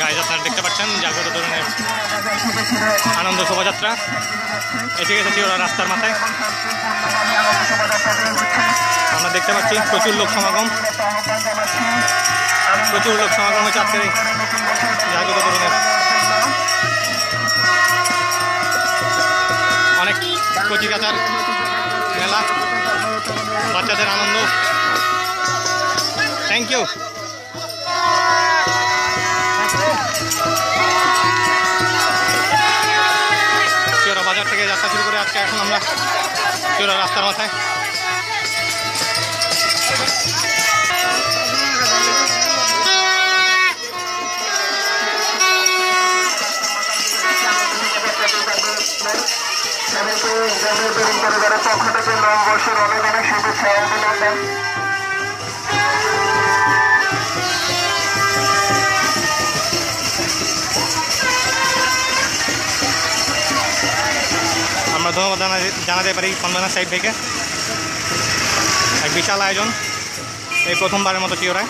Guys আপনারা দেখতে পাচ্ছেন জাগ্রত তরুণের আনন্দ শোভাযাত্রা। এসে গেছে ওরা রাস্তার মাথায়। আমরা দেখতে পাচ্ছি প্রচুর লোক সমাগম। প্রচুর লোক সমাগম হয়েছে আজকের জাগ্রত তরুণের অনেক কচি মেলা, বাচ্চাদের আনন্দ। থ্যাংক ইউ চিওরা বাজার থেকে যাত্রা শুরু করে আজকে এখন আমরা চিওরা রাস্তার মাথায়। আমরা ধন্যবাদ জানা- জানাতে পারি কন্দনা সাইড থেকে। এক বিশাল আয়োজন। এই প্রথমবারের মতো চিওরায়